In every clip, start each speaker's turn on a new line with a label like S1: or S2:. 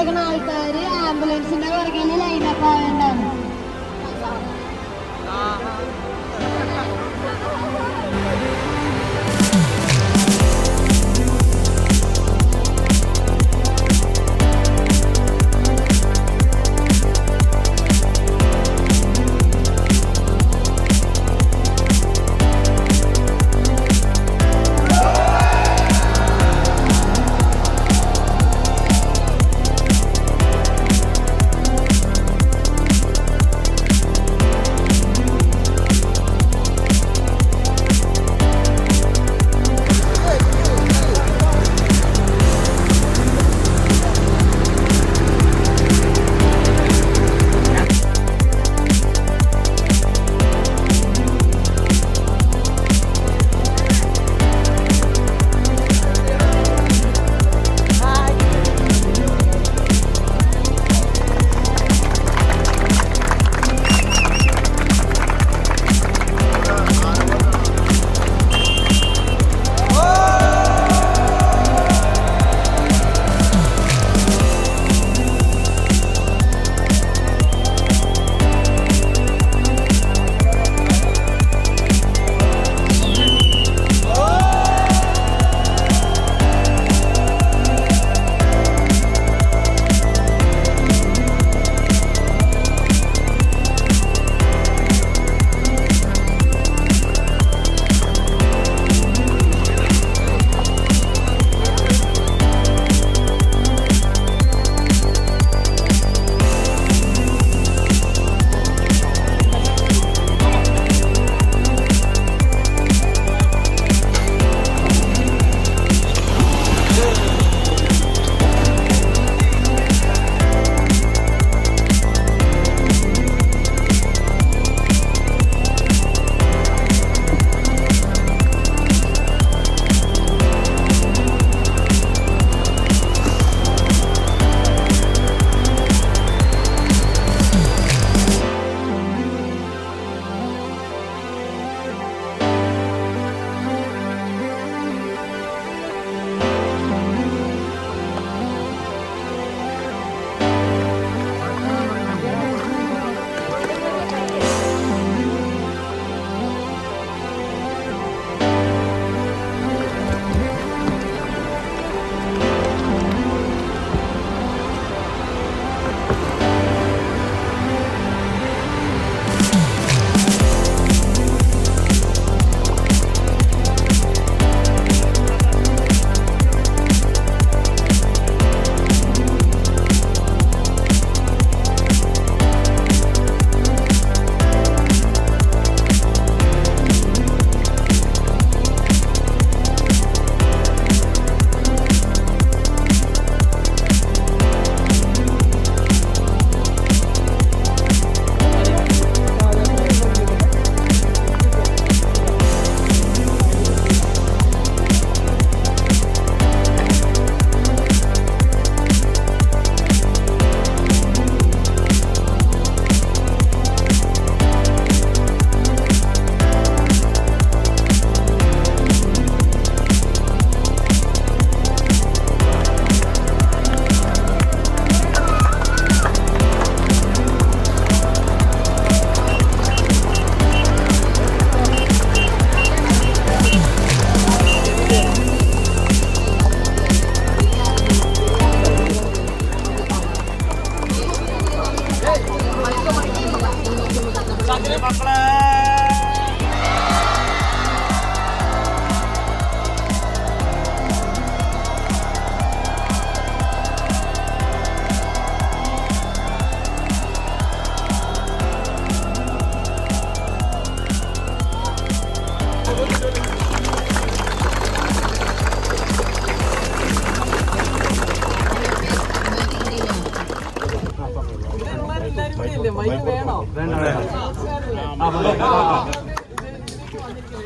S1: organized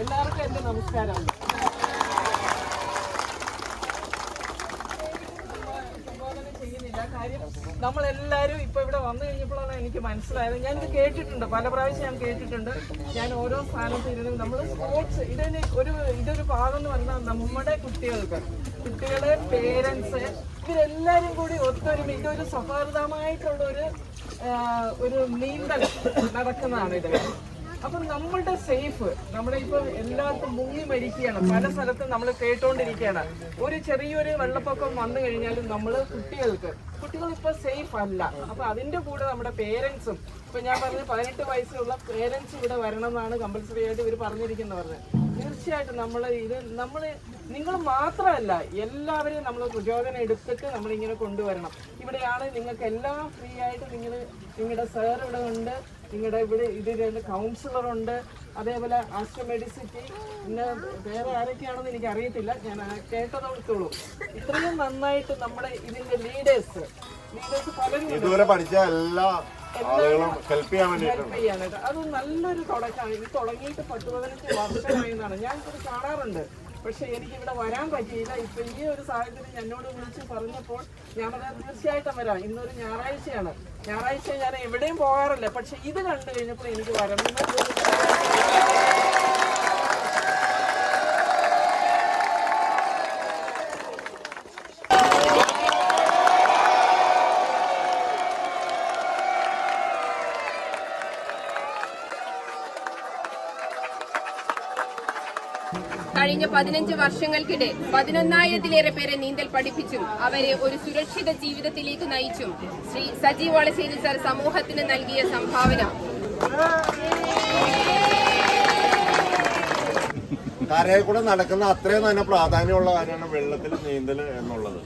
S2: എല്ലാവർക്കും എന്റെ നമസ്കാരം. ചെയ്യുന്നില്ല. കാര്യം ഇപ്പൊ ഇവിടെ വന്നു കഴിഞ്ഞപ്പോഴാണ് എനിക്ക് മനസ്സിലായത്. ഇത് കേട്ടിട്ടുണ്ട്. പല പ്രാവശ്യം ഞാൻ കേട്ടിട്ടുണ്ട്. ഞാൻ ഓരോ സ്ഥാനത്ത് ഇരുന്ന് നമ്മൾ സ്പോർട്സ് ഇതിന് ഒരു ഇതൊരു ഭാഗം എന്ന് പറഞ്ഞാൽ നമ്മുടെ കുട്ടികൾക്ക് കുട്ടികളെ പേരൻസ് ഇവരെല്ലാരും കൂടി ഒത്തൊരുമ ഇതൊരു സൗഹാർദ്ദമായിട്ടുള്ള ഒരു ഒരു നീന്തൽ നടക്കുന്നതാണ് ഇത്. അപ്പൊ നമ്മളുടെ സേഫ് നമ്മുടെ ഇപ്പൊ എല്ലാവർക്കും മുങ്ങി മരിക്കുകയാണ്. പല സ്ഥലത്തും നമ്മൾ കേട്ടോണ്ടിരിക്കുകയാണ്. ഒരു ചെറിയൊരു വെള്ളപ്പൊക്കം വന്നു കഴിഞ്ഞാലും നമ്മൾ കുട്ടികൾക്ക് കുട്ടികൾ ഇപ്പൊ സേഫ് അല്ല. അപ്പൊ അതിന്റെ കൂടെ നമ്മുടെ പേരൻസും ഇപ്പൊ ഞാൻ പറഞ്ഞ പതിനെട്ട് വയസ്സുള്ള പേരൻസ് ഇവിടെ വരണം എന്നാണ് കമ്പൽസറി ആയിട്ട് ഇവർ പറഞ്ഞിരിക്കുന്നത് പറഞ്ഞത്. തീർച്ചയായിട്ടും നമ്മൾ ഇത് നമ്മൾ നിങ്ങൾ മാത്രമല്ല എല്ലാവരെയും നമ്മൾ പ്രചോദനം എടുത്തിട്ട് നമ്മളിങ്ങനെ കൊണ്ടുവരണം ഇവിടെയാണ് നിങ്ങൾക്ക് എല്ലാം ഫ്രീ ആയിട്ട് നിങ്ങൾ നിങ്ങളുടെ സാർ ഇവിടെ ഉണ്ട് നിങ്ങളുടെ ഇവിടെ ഇതിൽ കൗൺസിലർ ഉണ്ട് അതേപോലെ ആസ്ട്രോമെഡിസിറ്റി പിന്നെ വേറെ ആരൊക്കെയാണെന്ന് എനിക്ക് അറിയത്തില്ല ഞാൻ കേട്ടതോടത്തോളൂ ഇത്രയും നന്നായിട്ട് നമ്മുടെ ഇതിന്റെ ലീഡേഴ്സ് ലീഡേഴ്സ് പലരും.
S3: ഇതുവരെ പഠിച്ച എല്ലാ
S2: അത് നല്ലൊരു തുടക്കമാണ് ഇത് തുടങ്ങിയിട്ട് പത്ത് പതിനഞ്ച് വർഷമായെന്നാണ് ഞാൻ ഇത് കാണാറുണ്ട്. പക്ഷെ എനിക്ക് ഇവിടെ വരാൻ പറ്റിയില്ല. ഇപ്പൊ ഈ ഒരു സാഹചര്യം എന്നോട് വിളിച്ച് പറഞ്ഞപ്പോൾ ഞാൻ തീർച്ചയായിട്ടും വരാം. ഇന്നൊരു ഞായറാഴ്ചയാണ്. ഞായറാഴ്ച ഞാൻ എവിടെയും പോകാറില്ല. പക്ഷെ ഇത് കണ്ടു കഴിഞ്ഞപ്പോൾ എനിക്ക് വരണം
S4: കഴിഞ്ഞ പതിനഞ്ച് വർഷങ്ങൾക്കിടെ പതിനൊന്നായിരത്തിലേറെ പേരെ നീന്തൽ പഠിപ്പിച്ചും അവരെ ഒരു സുരക്ഷിത ജീവിതത്തിലേക്ക് നയിച്ചും ശ്രീ സജീവ് വളശ്ശേരി സർ സമൂഹത്തിന് നൽകിയ സംഭാവന.
S3: കരയിൽ കൂടെ നടക്കുന്ന അത്രയും തന്നെ പ്രാധാന്യമുള്ള കാര്യമാണ് വെള്ളത്തിൽ നീന്തൽ എന്നുള്ളത്.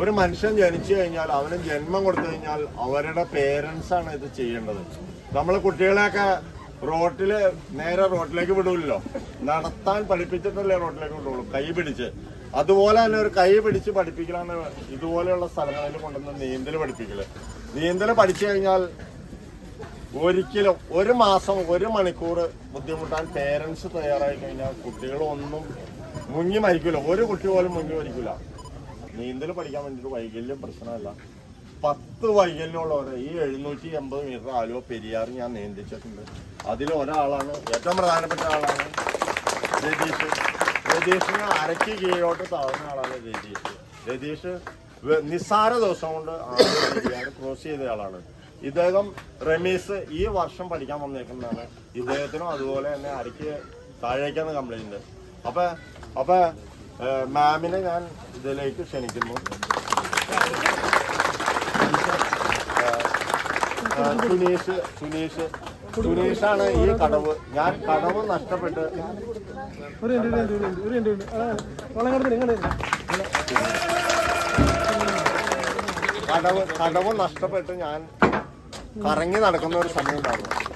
S3: ഒരു മനുഷ്യൻ ജനിച്ചു കഴിഞ്ഞാൽ അവന് ജന്മം കൊടുത്തു കഴിഞ്ഞാൽ അവരുടെ പേരൻസാണ് ഇത് ചെയ്യേണ്ടത്. നമ്മൾ കുട്ടികളെയൊക്കെ റോട്ടിൽ നേരെ റോട്ടിലേക്ക് വിടൂല്ലോ നടത്താൻ പഠിപ്പിച്ചിട്ടല്ലേ റോട്ടിലേക്ക് വിടുള്ളൂ. കൈ പിടിച്ച്. അതുപോലെ തന്നെ ഒരു കൈ പിടിച്ച് പഠിപ്പിക്കലാണ് ഇതുപോലെയുള്ള സ്ഥലങ്ങളിൽ കൊണ്ടുവന്ന് നീന്തൽ പഠിപ്പിക്കൽ. നീന്തൽ പഠിച്ചു കഴിഞ്ഞാൽ ഒരിക്കലും ഒരു മാസം ഒരു മണിക്കൂർ ബുദ്ധിമുട്ടാൻ പേരൻസ് തയ്യാറായി കഴിഞ്ഞാൽ കുട്ടികളൊന്നും മുങ്ങി മരിക്കില്ല ഒരു കുട്ടി പോലും മുങ്ങി മരിക്കില്ല നീന്തൽ പഠിക്കാൻ വേണ്ടിയിട്ട് വൈകല്യം പ്രശ്നമല്ല. പത്ത് വൈകല്യമുള്ളവരെ ഈ എഴുന്നൂറ്റി എൺപത് മീറ്റർ ആലുവ പെരിയാർ ഞാൻ നിയന്ത്രിച്ചിട്ടുണ്ട്. അതിൽ ഒരാളാണ് ഏറ്റവും പ്രധാനപ്പെട്ട ആളാണ് രതീഷ്. രതീഷിനെ അരയ്ക്ക് കീഴോട്ട് താഴ്ന്ന ആളാണ് രതീഷ്. രതീഷ് നിസ്സാര ദിവസം കൊണ്ട് പെരിയാർ ക്രോസ് ചെയ്ത ആളാണ്. ഇദ്ദേഹം റമീസ് ഈ വർഷം പഠിക്കാൻ വന്നേക്കുന്നതാണ്. ഇദ്ദേഹത്തിനും അതുപോലെ തന്നെ അരയ്ക്ക് താഴേക്കാണ് കംപ്ലൈന്റ് അപ്പൊ അപ്പൊ മാമിനെ ഞാൻ ഇതിലേക്ക് ക്ഷണിക്കുന്നു. സുനീഷ് സുനീഷ്. സുനീഷാണ് ഈ കടവ്. ഞാൻ കടവ് നഷ്ടപ്പെട്ട്
S5: ഒരു മിനിറ്റ്, ഒരു മിനിറ്റ്, ഒരു.
S3: കടവ് കടവ് നഷ്ടപ്പെട്ട് ഞാൻ കറങ്ങി നടക്കുന്ന ഒരു സമയം ഉണ്ടായിരുന്നു.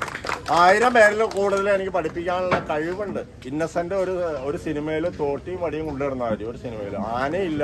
S3: ആയിരം പേരിൽ കൂടുതൽ എനിക്ക് പഠിപ്പിക്കാനുള്ള കഴിവുണ്ട്. ഇന്നസെന്റ് ഒരു ഒരു സിനിമയിൽ തോട്ടിയും വടിയും കൊണ്ടുവരുന്ന കാര്യം ഒരു സിനിമയിൽ ആനയില്ല.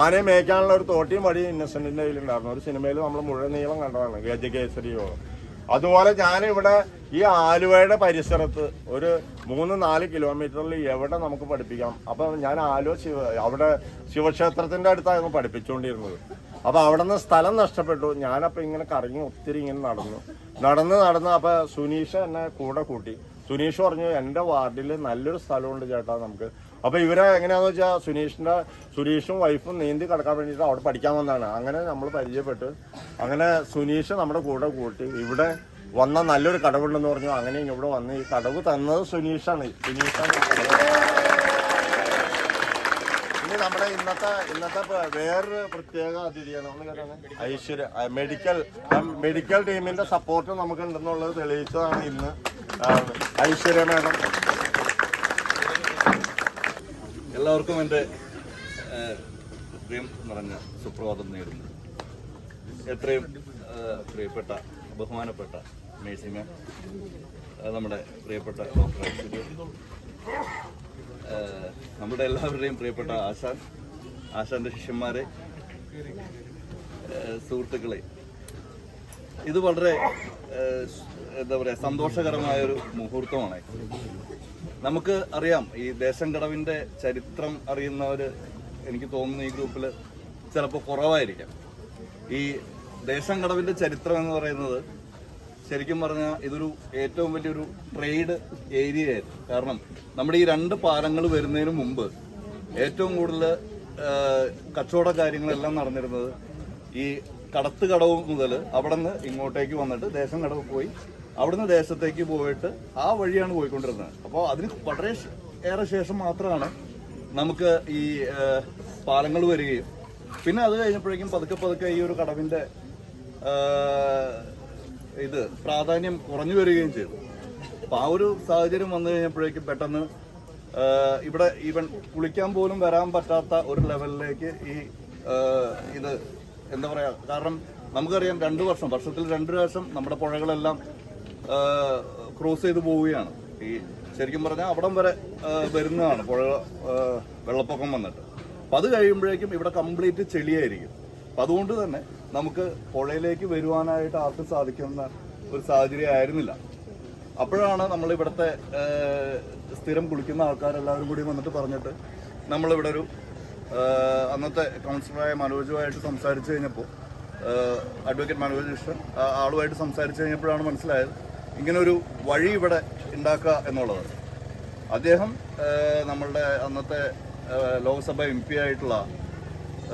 S3: ആനയെ മേയ്ക്കാനുള്ള ഒരു തോട്ടിയും വടിയും ഇന്നസെന്റിന്റെ കയ്യിലുണ്ടായിരുന്നു. ഒരു സിനിമയിൽ നമ്മൾ മുഴുവൻ നീളം കണ്ടതാണ് ഗജകേസരിയോ യോഗം അതുപോലെ ഞാനിവിടെ ഈ ആലുവയുടെ പരിസരത്ത് ഒരു മൂന്ന് നാല് കിലോമീറ്ററിൽ എവിടെ നമുക്ക് പഠിപ്പിക്കാം? അപ്പം ഞാൻ ആലുവ ശിവ അവിടെ ശിവക്ഷേത്രത്തിന്റെ അടുത്തായിരുന്നു പഠിപ്പിച്ചുകൊണ്ടിരുന്നത് അപ്പൊ അവിടെ നിന്ന് സ്ഥലം നഷ്ടപ്പെട്ടു. ഞാനപ്പൊ ഇങ്ങനെ കറങ്ങി ഒത്തിരി ഇങ്ങനെ നടന്നു. നടന്ന് നടന്ന് അപ്പൊ സുനീഷ് എന്നെ കൂടെ കൂട്ടി. സുനീഷ് പറഞ്ഞു എന്റെ വാർഡിൽ നല്ലൊരു സ്ഥലമുണ്ട് ചേട്ടാ നമുക്ക്. അപ്പൊ ഇവരെ എങ്ങനെയാന്ന് വെച്ചാൽ സുനീഷിന്റെ സുനീഷും വൈഫും നീന്തി കിടക്കാൻ വേണ്ടിട്ട് അവിടെ പഠിക്കാൻ വന്നതാണ്. അങ്ങനെ നമ്മൾ പരിചയപ്പെട്ട്. അങ്ങനെ സുനീഷ് നമ്മുടെ കൂടെ കൂട്ടി. ഇവിടെ വന്ന നല്ലൊരു കടവുണ്ടെന്ന് പറഞ്ഞു. അങ്ങനെ ഇവിടെ വന്ന് ഈ കടവ് തന്നത് സുനീഷാണ്. സുനീഷാണ് നമ്മുടെ ഇന്നത്തെ ഇന്നത്തെ വേറൊരു പ്രത്യേക അതിഥിയാണ്. ഐശ്വര്യ മെഡിക്കൽ മെഡിക്കൽ ടീമിന്റെ സപ്പോർട്ട് നമുക്ക് ഉണ്ടെന്നുള്ളത് തെളിയിച്ചതാണ് ഇന്ന്. ഐശ്വര്യ മേഡം
S6: എല്ലാവർക്കും ഹൃദയം നിറഞ്ഞ സുപ്രഭാതം നേരുന്നു. എത്രയും പ്രിയപ്പെട്ട ബഹുമാനപ്പെട്ട മേസിമ നമ്മുടെ പ്രിയപ്പെട്ട ഡോക്ടർ നമ്മുടെ എല്ലാവരുടെയും പ്രിയപ്പെട്ട ആശാൻ ആശാന്റെ ശിഷ്യന്മാരെ സുഹൃത്തുക്കളെ. ഇത് വളരെ എന്താ പറയുക സന്തോഷകരമായ ഒരു മുഹൂർത്തമാണ്. നമുക്ക് അറിയാം ഈ ദേശം കടവിന്റെ ചരിത്രം അറിയുന്നവര് എനിക്ക് തോന്നുന്നു ഈ ഗ്രൂപ്പിൽ ചിലപ്പോൾ കുറവായിരിക്കാം. ഈ ദേശം കടവിന്റെ ചരിത്രം എന്ന് പറയുന്നത് ശരിക്കും പറഞ്ഞാൽ ഇതൊരു ഏറ്റവും വലിയൊരു ട്രേഡ് ഏരിയ ആയിരുന്നു. കാരണം നമ്മുടെ ഈ രണ്ട് പാലങ്ങൾ വരുന്നതിന് മുമ്പ് ഏറ്റവും കൂടുതൽ കച്ചവട കാര്യങ്ങളെല്ലാം നടന്നിരുന്നത് ഈ കടത്ത് കടവ് മുതൽ അവിടെ നിന്ന് ഇങ്ങോട്ടേക്ക് വന്നിട്ട് ദേശം കടവ് പോയി അവിടുന്ന് ദേശത്തേക്ക് പോയിട്ട് ആ വഴിയാണ് പോയിക്കൊണ്ടിരുന്നത്. അപ്പോൾ അതിന് വളരെ ഏറെ ശേഷം മാത്രമാണ് നമുക്ക് ഈ പാലങ്ങൾ വരികയും. പിന്നെ അത് കഴിഞ്ഞപ്പോഴേക്കും പതുക്കെ പതുക്കെ ഈ ഒരു കടവിന്റെ ആ, ഇത് പ്രാധാന്യം കുറഞ്ഞു വരികയും ചെയ്തു. അപ്പൊ ആ ഒരു സാഹചര്യം വന്നു കഴിഞ്ഞപ്പോഴേക്കും പെട്ടെന്ന് ഇവിടെ ഈവൻ കുളിക്കാൻ പോലും വരാൻ പറ്റാത്ത ഒരു ലെവലിലേക്ക് ഈ ഇത് എന്താ പറയാ കാരണം നമുക്കറിയാം രണ്ടു വർഷം വർഷത്തിൽ രണ്ടു പ്രാവശ്യം നമ്മുടെ പുഴകളെല്ലാം ക്രോസ് ചെയ്ത് പോവുകയാണ്. ഈ ശരിക്കും പറഞ്ഞാൽ അവിടം വരെ വരുന്നതാണ് പുഴ വെള്ളപ്പൊക്കം വന്നിട്ട്. അപ്പൊ അത് കഴിയുമ്പോഴേക്കും ഇവിടെ കംപ്ലീറ്റ് ചെളിയായിരിക്കും. അപ്പൊ അതുകൊണ്ട് തന്നെ നമുക്ക് പുഴയിലേക്ക് വരുവാനായിട്ട് ആർക്കും സാധിക്കുന്ന ഒരു സാഹചര്യം ആയിരുന്നില്ല. അപ്പോഴാണ് നമ്മൾ ഇവിടുത്തെ സ്ഥിരം കുളിക്കുന്ന ആൾക്കാരെല്ലാവരും കൂടി വന്നിട്ട് പറഞ്ഞിട്ട് നമ്മളിവിടെ ഒരു അന്നത്തെ കൗൺസിലറായ മനോജുമായിട്ട് സംസാരിച്ചു കഴിഞ്ഞപ്പോൾ അഡ്വക്കേറ്റ് മനോജ് കൃഷ്ണൻ ആളുമായിട്ട് സംസാരിച്ചു കഴിഞ്ഞപ്പോഴാണ് മനസ്സിലായത് ഇങ്ങനൊരു വഴി ഇവിടെ ഉണ്ടാക്കുക എന്നുള്ളത്. അദ്ദേഹം നമ്മളുടെ അന്നത്തെ ലോക്സഭ എം പി ആയിട്ടുള്ള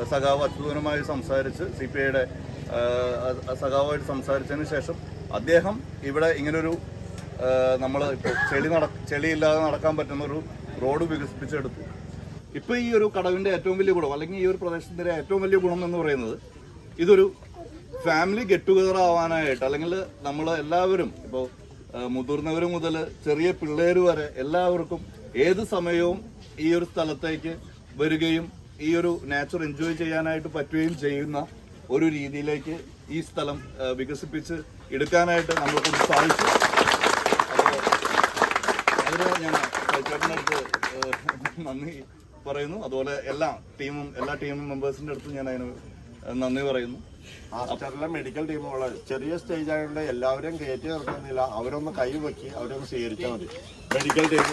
S6: സഖാവ് അച്യുതനുമായി സംസാരിച്ച് സി പി ഐയുടെ സഖാവുമായിട്ട് സംസാരിച്ചതിന് ശേഷം അദ്ദേഹം ഇവിടെ ഇങ്ങനൊരു നമ്മൾ ഇപ്പോൾ ചെളി നട ചെളിയില്ലാതെ നടക്കാൻ പറ്റുന്ന ഒരു റോഡ് വികസിപ്പിച്ചെടുത്തു. ഇപ്പൊ ഈ ഒരു കടവിന്റെ ഏറ്റവും വലിയ ഗുണം അല്ലെങ്കിൽ ഈ ഒരു പ്രദേശത്തിന്റെ ഏറ്റവും വലിയ ഗുണം എന്ന് പറയുന്നത് ഇതൊരു ഫാമിലി ഗെറ്റ് ടുഗദർ ആവാനായിട്ട് അല്ലെങ്കിൽ നമ്മൾ എല്ലാവരും ഇപ്പോൾ മുതിർന്നവർ മുതൽ ചെറിയ പിള്ളേർ വരെ എല്ലാവർക്കും ഏത് സമയവും ഈ ഒരു സ്ഥലത്തേക്ക് വരികയും ഈ ഒരു നാച്ചർ എൻജോയ് ചെയ്യാനായിട്ട് പറ്റുകയും ചെയ്യുന്ന ഒരു രീതിയിലേക്ക് ഈ സ്ഥലം വികസിപ്പിച്ച് എടുക്കാനായിട്ട് നമ്മൾക്ക് സാധിച്ചു. അതിന് ഞാൻ ചേട്ടനടുത്ത് നന്ദി പറയുന്നു. അതുപോലെ എല്ലാ ടീമും എല്ലാ ടീം മെമ്പേഴ്സിന്റെ അടുത്തും ഞാൻ അതിന് നന്ദി പറയുന്നു.
S3: ആസ്റ്ററിലെ മെഡിക്കൽ ടീമുകൾ ചെറിയ സ്റ്റേജ് ആയതുകൊണ്ട് എല്ലാവരും കയറ്റി നിർത്തുന്നില്ല. അവരൊന്ന് കൈ വെക്കി അവരൊന്ന് സ്വീകരിച്ചാൽ മതി. മെഡിക്കൽ ടീം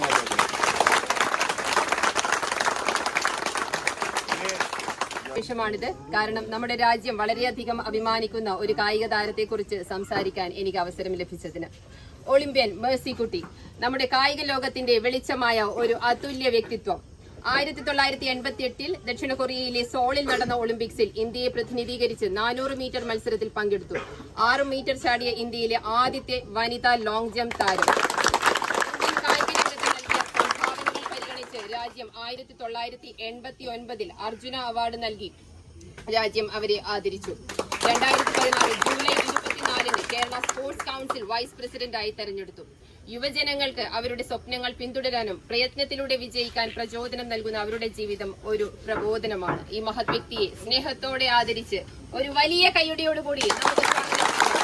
S4: വിഷമാണിത്. കാരണം നമ്മുടെ രാജ്യം വളരെയധികം അഭിമാനിക്കുന്ന ഒരു കായിക താരത്തെക്കുറിച്ച് സംസാരിക്കാൻ എനിക്ക് അവസരം ലഭിച്ചതിന്. ഒളിമ്പ്യൻ മേഴ്സി കുട്ടി നമ്മുടെ കായിക ലോകത്തിന്റെ വെളിച്ചമായ ഒരു അതുല്യ വ്യക്തിത്വം. ആയിരത്തി തൊള്ളായിരത്തി എൺപത്തി എട്ടിൽ ദക്ഷിണ കൊറിയയിലെ സോളിൽ നടന്ന ഒളിമ്പിക്സിൽ ഇന്ത്യയെ പ്രതിനിധീകരിച്ച് നാനൂറ് മീറ്റർ മത്സരത്തിൽ പങ്കെടുത്തു. ആറ് മീറ്റർ ചാടിയ ഇന്ത്യയിലെ ആദ്യത്തെ വനിതാ ലോങ് ജംപ് താരം. രാജ്യം ആയിരത്തി തൊള്ളായിരത്തി എൺപത്തി ഒൻപതിൽ അർജുന അവാർഡ് നൽകി. രാജ്യം അവരെ ആദരിച്ചു. രണ്ടായിരത്തി പതിനാറ് ജൂലൈ ഇരുപത്തിനാലിന് കേരള സ്പോർട്സ് കൗൺസിൽ വൈസ് പ്രസിഡന്റായി തെരഞ്ഞെടുത്തു. യുവജനങ്ങൾക്ക് അവരുടെ സ്വപ്നങ്ങൾ പിന്തുടരാനും പ്രയത്നത്തിലൂടെ വിജയിക്കാൻ പ്രചോദനം നൽകുന്ന അവരുടെ ജീവിതം ഒരു പ്രബോധനമാണ്. ഈ മഹത് വ്യക്തിയെ സ്നേഹത്തോടെ ആദരിച്ച് ഒരു വലിയ കൈയുടെയോടുകൂടി നമുക്ക് സ്വാഗതം ചെയ്യാം.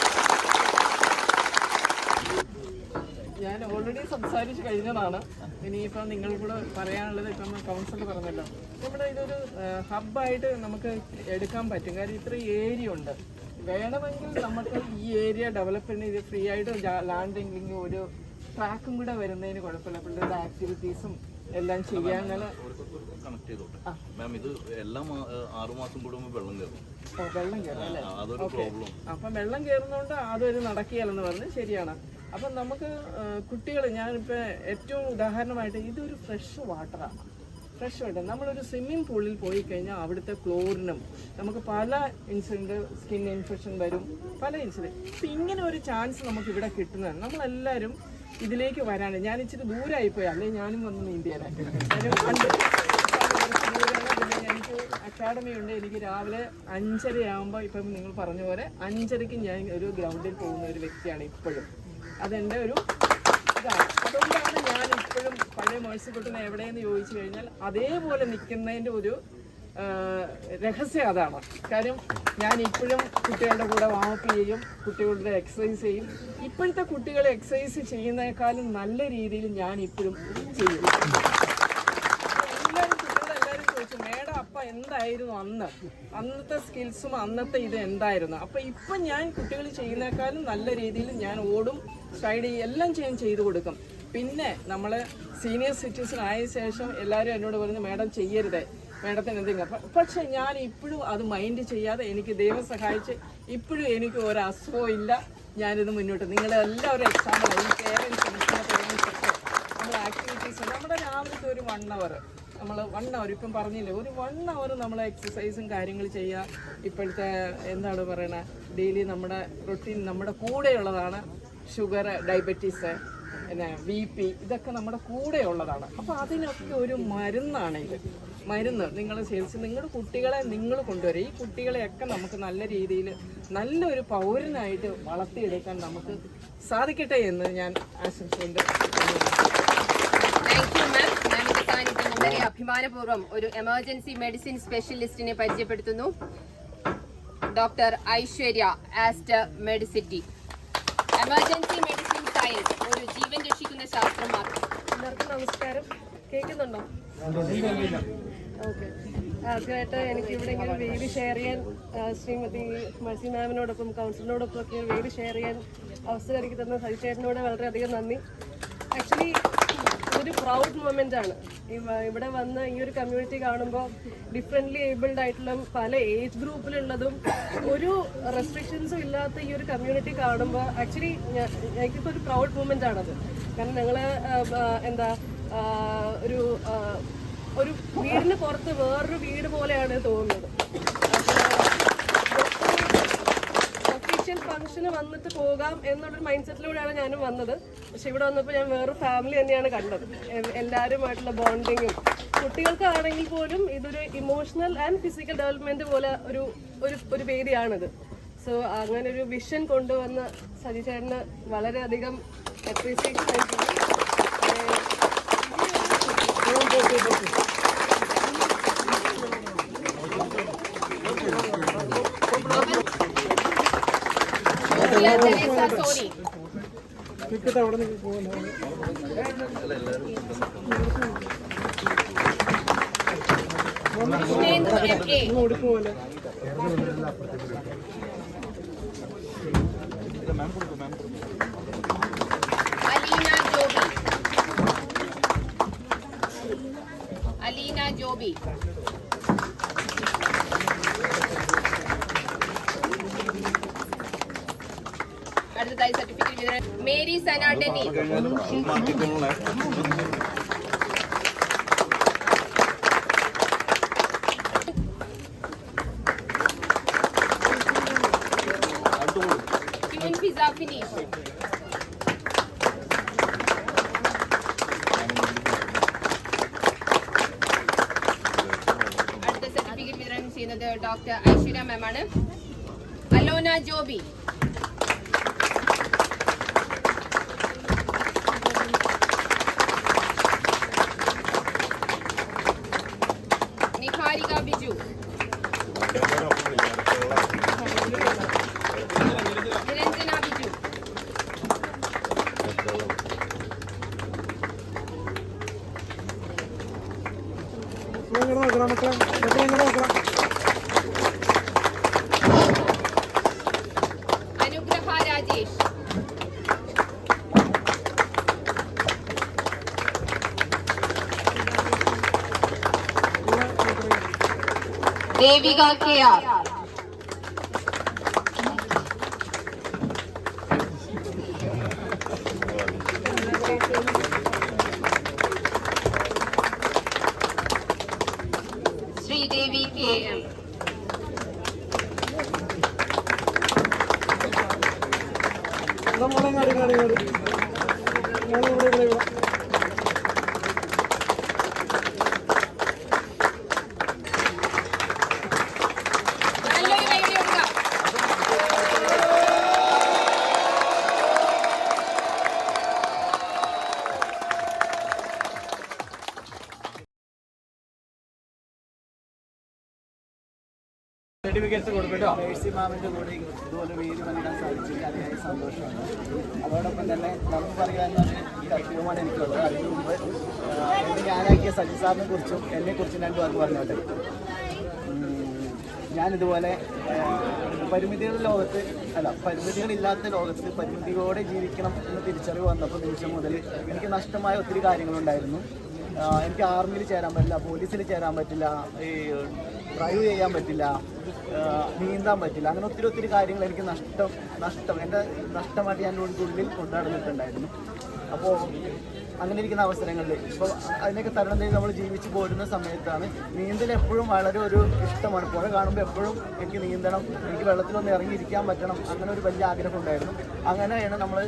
S2: ഞാൻ ഓൾറെഡി സംസാരിച്ചു കഴിഞ്ഞതാണ്. ഇനിയിപ്പം നിങ്ങൾ കൂടെ പറയാനുള്ളത് ഇപ്പം കൗൺസിലർ പറഞ്ഞല്ലോ. നമ്മുടെ ഇതൊരു ഹബ്ബായിട്ട് നമുക്ക് എടുക്കാൻ പറ്റും. കാര്യം ഇത്ര ഏരിയ ഉണ്ട്. വേണമെങ്കിൽ നമുക്ക് ഈ ഏരിയ ഡെവലപ്പ് ചെയ്ത് ഇത് ഫ്രീ ആയിട്ട് ലാൻഡിങ് ഒരു ട്രാക്കും കൂടെ വരുന്നതിന് കുഴപ്പമില്ല. പിള്ളേരുടെ ആക്ടിവിറ്റീസും എല്ലാം ചെയ്യാൻ
S6: കണക്ട് ചെയ്തോട്ടെ. മാം ഇത് എല്ലാം മാ- ആറ് മാസം കൂടുമ്പോൾ വെള്ളം കയറും.
S2: വെള്ളം കയറും അല്ലേ?
S6: അതൊരു പ്രോബ്ലം
S2: അപ്പം വെള്ളം കയറുന്നതുകൊണ്ട് അതൊരു നടക്കുകയല്ലെന്ന് പറഞ്ഞ് ശരിയാണ്. അപ്പം നമുക്ക് കുട്ടികൾ ഞാനിപ്പോൾ ഏറ്റവും ഉദാഹരണമായിട്ട് ഇതൊരു ഫ്രഷ് വാട്ടറാണ് ഫ്രഷ് വാട്ടർ നമ്മളൊരു സ്വിമ്മിംഗ് പൂളിൽ പോയി കഴിഞ്ഞാൽ അവിടുത്തെ ക്ലോറിനും നമുക്ക് പല ഇൻസിഡന്റ് സ്കിൻ ഇൻഫെക്ഷൻ വരും പല ഇൻസിഡന്റ് അപ്പം ഇങ്ങനെ ഒരു ചാൻസ് നമുക്ക് ഇവിടെ കിട്ടുന്നതാണ്. നമ്മളെല്ലാവരും ഇതിലേക്ക് വരാണ്. ഞാൻ ഇച്ചിരി ദൂരമായിപ്പോയി അല്ലെങ്കിൽ ഞാനും വന്ന് നീന്തിയാനായിട്ട്. കാര്യം പണ്ട് കുറച്ച് ദൂരെയാണ്. പിന്നെ എനിക്ക് അക്കാഡമി ഉണ്ട്. എനിക്ക് രാവിലെ അഞ്ചര ആകുമ്പോൾ ഇപ്പം നിങ്ങൾ പറഞ്ഞ പോലെ അഞ്ചരയ്ക്ക് ഞാൻ ഒരു ഗ്രൗണ്ടിൽ പോകുന്ന ഒരു വ്യക്തിയാണ് ഇപ്പോഴും. അതെന്റെ ഒരു ഇതാണ്. അതുകൊണ്ടാണ് ഞാൻ ഇപ്പോഴും പഴയ മേഴ്സിക്കുട്ടിനെ എവിടെയെന്ന് ചോദിച്ചു കഴിഞ്ഞാൽ അതേപോലെ നിൽക്കുന്നതിന്റെ ഒരു രഹസ്യം അതാണ്. കാര്യം ഞാൻ ഇപ്പോഴും കുട്ടികളുടെ കൂടെ വാമപ്പ് ചെയ്യും കുട്ടികളുടെ എക്സസൈസ് ചെയ്യും. ഇപ്പോഴത്തെ കുട്ടികളെ എക്സസൈസ് ചെയ്യുന്നതിനേക്കാളും നല്ല രീതിയിൽ ഞാൻ ഇപ്പോഴും ചെയ്യും. എല്ലാവരും ചോദിച്ചു എന്തായിരുന്നു അന്ന്? അന്നത്തെ സ്കിൽസും അന്നത്തെ ഇത് എന്തായിരുന്നു? അപ്പൊ ഇപ്പൊ ഞാൻ കുട്ടികൾ ചെയ്യുന്നേക്കാളും നല്ല രീതിയിൽ ഞാൻ ഓടും ചെയ്യും എല്ലാം ചെയ്യാൻ ചെയ്തു കൊടുക്കും. പിന്നെ നമ്മൾ സീനിയർ സിറ്റിസൺ ആയ ശേഷം എല്ലാവരും എന്നോട് പറഞ്ഞു മാഡം ചെയ്യരുതേ. മാഡത്തിന് എന്തെങ്കിലും പക്ഷെ ഞാൻ ഇപ്പോഴും അത് മൈൻഡ് ചെയ്യാതെ എനിക്ക് ദൈവം സഹായിച്ച് ഇപ്പോഴും എനിക്ക് ഒരു ഇല്ല. ഞാനിത് മുന്നോട്ട് നിങ്ങളെല്ലാവരും എക്സാമ്പിൾ പേരൻസ് പേരൻസ് നമ്മൾ ആക്ടിവിറ്റീസ് നമ്മുടെ രാവിലത്തെ ഒരു വൺ അവർ നമ്മൾ വൺ അവർ ഇപ്പം പറഞ്ഞില്ലേ ഒരു വൺ അവർ നമ്മൾ എക്സസൈസും കാര്യങ്ങൾ ചെയ്യുക ഇപ്പോഴത്തെ എന്താണ് പറയണത് ഡെയിലി നമ്മുടെ റൊട്ടീൻ നമ്മുടെ കൂടെയുള്ളതാണ്. ഷുഗർ ഡയബറ്റീസ് പിന്നെ ബി പി ഇതൊക്കെ നമ്മുടെ കൂടെ ഉള്ളതാണ്. അപ്പോൾ അതിനൊക്കെ ഒരു മരുന്നാണ് ഇത്. മരുന്ന് നിങ്ങൾ ശരിച്ച് നിങ്ങളുടെ കുട്ടികളെ നിങ്ങൾ കൊണ്ടുവരും ഈ കുട്ടികളെയൊക്കെ നമുക്ക് നല്ല രീതിയിൽ നല്ലൊരു പൗരനായിട്ട് വളർത്തിയെടുക്കാൻ നമുക്ക് സാധിക്കട്ടെ എന്ന് ഞാൻ ആശംസിച്ചുകൊണ്ട്
S4: അഭിമാനപൂർവം ഒരു എമർജൻസി മെഡിസിൻ സ്പെഷ്യലിസ്റ്റിനെ പരിചയപ്പെടുത്തുന്നു. Doctor Aishwarya Aster Medicity emergency medicine science ഒരു ജീവൻ രക്ഷിക്കുന്ന ശാസ്ത്രം മാത്രം
S7: നമസ്കാരം. കേൾക്കുന്നുണ്ടോ? ഓക്കെ. ആദ്യമായിട്ട് എനിക്ക് ഇവിടെ ഇങ്ങനെ വേദി ഷെയർ ചെയ്യാൻ ശ്രീമതി മഴ്സി മാമിനോടൊപ്പം കൗൺസിലിനോടൊപ്പം ഒക്കെ വേദി ഷെയർ ചെയ്യാൻ അവസരം എനിക്ക് തന്ന സജിചേട്ടനോട് വളരെയധികം നന്ദി. ആക്ച്വലി ഇതൊരു പ്രൗഡ് മൊമെന്റ് ആണ്. ഇവ- ഇവിടെ വന്ന് ഈ ഒരു കമ്മ്യൂണിറ്റി കാണുമ്പോൾ ഡിഫറെന്റ്ലി ഏബിൾഡ് ആയിട്ടുള്ള പല ഏജ് ഗ്രൂപ്പിലുള്ളതും ഒരു റെസ്ട്രിക്ഷൻസും ഇല്ലാത്ത ഈ ഒരു കമ്മ്യൂണിറ്റി കാണുമ്പോൾ ആക്ച്വലി എനിക്കിപ്പോൾ ഒരു പ്രൗഡ് മൂമെന്റ് ആണത്. കാരണം ഞങ്ങൾ എന്താ ഒരു ഒരു വീടിന് പുറത്ത് വേറൊരു വീട് പോലെയാണ് തോന്നുന്നത്. ഒഫീഷ്യൽ ഫംഗ്ഷന് വന്നിട്ട് പോകാം എന്നുള്ളൊരു മൈൻഡ് സെറ്റിലൂടെയാണ് ഞാനും വന്നത്. പക്ഷെ ഇവിടെ വന്നപ്പോൾ ഞാൻ വേറെ ഫാമിലി തന്നെയാണ് കണ്ടത്. എല്ലാവരുമായിട്ടുള്ള ബോണ്ടിങ്ങും കുട്ടികൾക്കാണെങ്കിൽ പോലും ഇതൊരു ഇമോഷണൽ ആൻഡ് ഫിസിക്കൽ ഡെവലപ്മെന്റ് പോലെ ഒരു ഒരു ഒരു വേദിയാണിത് സോ അങ്ങനെ ഒരു വിഷൻ കൊണ്ടുവന്ന സജി ചേട്ടന് വളരെയധികം അപ്രീസിയേഷൻ നൽകുന്നു
S4: ജൂലിയ തെരേസ സോനി
S5: ക്രിക്കറ്റ് അവിടെ നിന്ന് പോകുന്നു
S4: കൃഷ്ണേന്ദു എം എ
S5: ഉടുപ്പ് പോലെ
S4: അലീന ജോബി.
S6: മാറ്റിക്കൊള്ളേ
S4: ക്യൂൻ അടുത്ത സർട്ടിഫിക്കറ്റ് വിതരണം ചെയ്യുന്നത് ഡോക്ടർ ഐശ്വര്യ മാം ആണ്. അലോന ജോബി.
S5: ഇങ്ങോട്ട് നോക്കണം മക്കളെ മക്കളെ ഇങ്ങോട്ട് നോക്കണം
S4: Anugraha Rajesh Devika K R Sridevi K M
S5: എന്നാ മോളെ ഇങ്ങോട്ട് ഇങ്ങോട്ട് ഇങ്ങോട്ട് മോളെ ഇവിടെ ഇവിടെ ഇവിടെ
S4: നല്ലൊരു കൈയടി കൊടുക്കാം
S8: സർട്ടിഫിക്കറ്റ്സ് കൊടുക്കട്ടോ മേഴ്സി മാമിന്റെ കൂടെ ഇതുപോലെ വീട് പങ്കിടാൻ സാധിച്ചില്ല അതിനായി സന്തോഷമാണ്. അതോടൊപ്പം തന്നെ നമുക്ക് പറയാവുന്ന ഒരു കർത്തവ്യമാണ് എനിക്കുള്ളത്. അതിന് മുമ്പ് എന്നെ ഞാനാക്കിയ സജി സാറിനെ കുറിച്ചും എന്നെ കുറിച്ചും രണ്ട് വാക്ക് പറഞ്ഞോട്ടെ. ഞാനിതുപോലെ പരിമിതികളുടെ ലോകത്ത് അല്ല പരിമിതികളില്ലാത്ത ലോകത്ത് പരിമിതിയോടെ ജീവിക്കണം എന്ന് തിരിച്ചറിവ് വന്നപ്പോൾ നിമിഷം മുതൽ എനിക്ക് നഷ്ടമായ ഒത്തിരി കാര്യങ്ങളുണ്ടായിരുന്നു. എനിക്ക് ആർമിയിൽ ചേരാൻ പറ്റില്ല പോലീസിൽ ചേരാൻ പറ്റില്ല ഈ ഡ്രൈവ് ചെയ്യാൻ പറ്റില്ല നീന്താൻ പറ്റില്ല. അങ്ങനെ ഒത്തിരി ഒത്തിരി കാര്യങ്ങൾ എനിക്ക് നഷ്ടം നഷ്ടം എന്റെ നഷ്ടമായിട്ട് ഞാൻ ഉള്ളിൽ കൊണ്ടാടുന്നിട്ടുണ്ടായിരുന്നു. അപ്പോൾ അങ്ങനെ ഇരിക്കുന്ന അവസരങ്ങളിൽ ഇപ്പോൾ അതിനൊക്കെ തരണം ചെയ്ത് നമ്മൾ ജീവിച്ച് പോരുന്ന സമയത്താണ് നീന്തൽ എപ്പോഴും വളരെ ഒരു ഇഷ്ടമാണ്. പുഴ കാണുമ്പോൾ എപ്പോഴും എനിക്ക് നീന്തണം എനിക്ക് വെള്ളത്തിലൊന്ന് ഇറങ്ങിയിരിക്കാൻ പറ്റണം അങ്ങനെ ഒരു വലിയ ആഗ്രഹം ഉണ്ടായിരുന്നു. അങ്ങനെയാണ് നമ്മൾ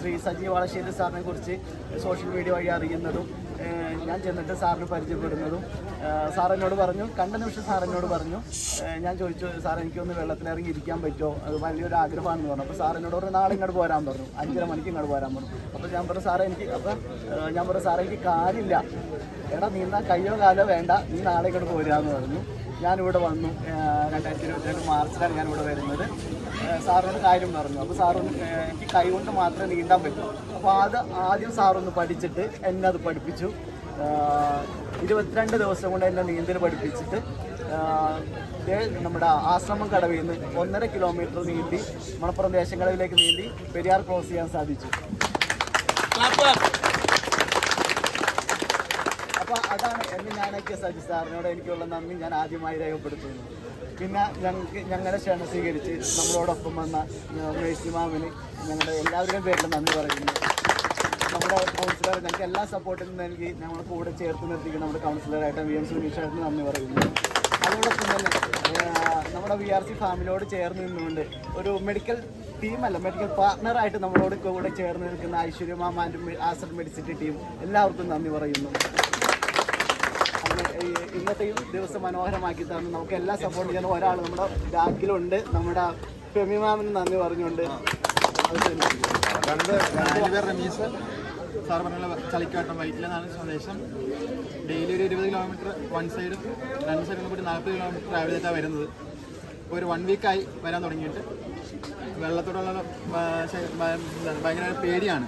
S8: ശ്രീ സജീവ് വളശ്ശേരി സാറിനെ കുറിച്ച് സോഷ്യൽ മീഡിയ വഴി അറിയുന്നതും ഞാൻ ചെന്നിട്ട് സാറിന് പരിചയപ്പെടുന്നതും സാർ എന്നോട് പറഞ്ഞു കണ്ട നിമിഷം സാർ എന്നോട് പറഞ്ഞു ഞാൻ ചോദിച്ചു സാർ എനിക്കൊന്ന് വെള്ളത്തിലിറങ്ങി ഇരിക്കാൻ പറ്റുമോ? അത് വലിയൊരു ആഗ്രഹമാണെന്ന് പറഞ്ഞു. അപ്പോൾ സാർ എന്നോട് പറഞ്ഞു നാളെ ഇങ്ങോട്ട് പോരാൻ പറഞ്ഞു അഞ്ചര മണിക്ക് ഇങ്ങോട്ട് പോരാൻ പറഞ്ഞു. അപ്പോൾ ഞാൻ പറഞ്ഞു സാറേ എനിക്ക് അപ്പം ഞാൻ പറഞ്ഞു സാറേ എനിക്ക് കാലില്ല എടാ നീന്താൻ കയ്യോ കാലോ വേണ്ട നീ നാളെ ഇങ്ങോട്ട് പോരാന്ന് പറഞ്ഞു. ഞാനിവിടെ വന്നു. രണ്ടായിരത്തി ഇരുപത്തിരണ്ട് മാർച്ചിലാണ് ഞാനിവിടെ വരുന്നത്. ഏഹ് സാറിനോട് കാര്യം പറഞ്ഞു. അപ്പോൾ സാറൊന്ന് എനിക്ക് കൈകൊണ്ട് മാത്രമേ നീന്താൻ പറ്റൂ. അപ്പോൾ അത് ആദ്യം സാറൊന്ന് പഠിച്ചിട്ട് എന്നെ അത് പഠിപ്പിച്ചു. ഇരുപത്തിരണ്ട് ദിവസം കൊണ്ട് എന്നെ നീന്തൽ പഠിപ്പിച്ചിട്ട് നമ്മുടെ ആശ്രമം കടവിൽ നിന്ന് ഒന്നര കിലോമീറ്റർ നീന്തി മണപ്പുറം ദേശം കടവിലേക്ക് നീന്തി പെരിയാർ ക്രോസ് ചെയ്യാൻ സാധിച്ചു അപ്പോൾ അതാണ് എന്ന് ഞാനൊക്കെ സജി സാറിനോട് എനിക്കുള്ള നന്ദി ഞാൻ ആദ്യമായി രേഖപ്പെടുത്തുന്നു. പിന്നെ ഞങ്ങൾക്ക് ഞങ്ങളെ ക്ഷണം സ്വീകരിച്ച് നമ്മളോടൊപ്പം വന്ന മേഴ്സി മാമിന് ഞങ്ങളുടെ എല്ലാവരുടെയും പേരിൽ നന്ദി പറയുന്നു. നമ്മുടെ കൗൺസിലർ ഞങ്ങൾക്ക് എല്ലാ സപ്പോർട്ടും നൽകി ഞങ്ങളെ കൂടെ ചേർത്ത് നിർത്തിക്കുന്ന നമ്മുടെ കൗൺസിലറായിട്ട് വി എം സുനീഷായിട്ട് നന്ദി പറയുന്നു. അതോടൊപ്പം തന്നെ നമ്മുടെ വി ആർ സി ഫാമിലിയോട് ചേർന്ന് നിന്നുകൊണ്ട് ഒരു മെഡിക്കൽ ടീമല്ല മെഡിക്കൽ പാർട്ട്ണറായിട്ട് നമ്മളോട് കൂടെ ചേർന്ന് നിൽക്കുന്ന Aishwarya ma'am and Aster Medicity team എല്ലാവർക്കും നന്ദി പറയുന്നു. ഇന്നത്തെ ദിവസം മനോഹരമാക്കി തന്നു നമുക്ക് എല്ലാ സപ്പോർട്ട് ചെയ്യുന്ന ഒരാൾ നമ്മുടെ ബാക്കിലുണ്ട്. നമ്മുടെ ഫെമി മാമിന് നന്ദി പറഞ്ഞുകൊണ്ട്
S5: സാർ പറഞ്ഞ ചളിക്കാട്ടം വൈറ്റിലെന്നാണ് സന്ദേശം ഡെയിലി ഒരു ഇരുപത് കിലോമീറ്റർ വൺ സൈഡും രണ്ട് സൈഡും കൂടി നാൽപ്പത് കിലോമീറ്റർ ട്രാവൽ ചെയ്തിട്ടാണ് വരുന്നത്. ഇപ്പോൾ ഒരു വൺ വീക്കായി വരാൻ തുടങ്ങിയിട്ട്. വെള്ളത്തോടുള്ള ഭയങ്കര പേടിയാണ്.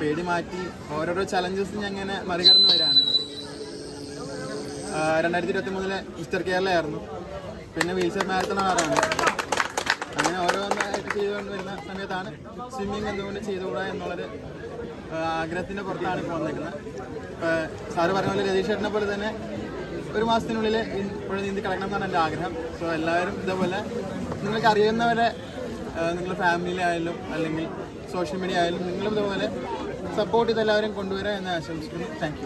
S5: പേടി മാറ്റി ഓരോരോ ചലഞ്ചസ് ഞാൻ ഇങ്ങനെ മറികടന്ന് വരികയാണ് രണ്ടായിരത്തി ഇരുപത്തി മൂന്നിലെ മിസ്റ്റർ കേരള ആയിരുന്നു പിന്നെ വീൽചെയർ മാരത്തൺ ആറാണ് അങ്ങനെ ഓരോന്നായിട്ട് ചെയ്തുകൊണ്ട് വരുന്ന സമയത്താണ് സ്വിമ്മിങ് എന്തുകൊണ്ട് ചെയ്തുകൂടാ എന്നുള്ളൊരു ആഗ്രഹത്തിന്റെ പുറത്താണ് ഇപ്പോൾ വന്നിരിക്കുന്നത്. ഇപ്പോൾ സാറ് പറഞ്ഞ പോലെ രതീഷ് ചേട്ടനെ പോലെ തന്നെ ഒരു മാസത്തിനുള്ളിൽ ഇപ്പോഴും നീന്തി കിടക്കണം എന്നാണ് എന്റെ ആഗ്രഹം. സോ എല്ലാവരും ഇതേപോലെ നിങ്ങൾക്ക് അറിയുന്നവരെ നിങ്ങളുടെ ഫാമിലിയിലായാലും അല്ലെങ്കിൽ സോഷ്യൽ മീഡിയ ആയാലും നിങ്ങളും ഇതുപോലെ സപ്പോർട്ട് ചെയ്ത് എല്ലാവരും കൊണ്ടുവരാം എന്ന് ആശംസിക്കുന്നു. താങ്ക്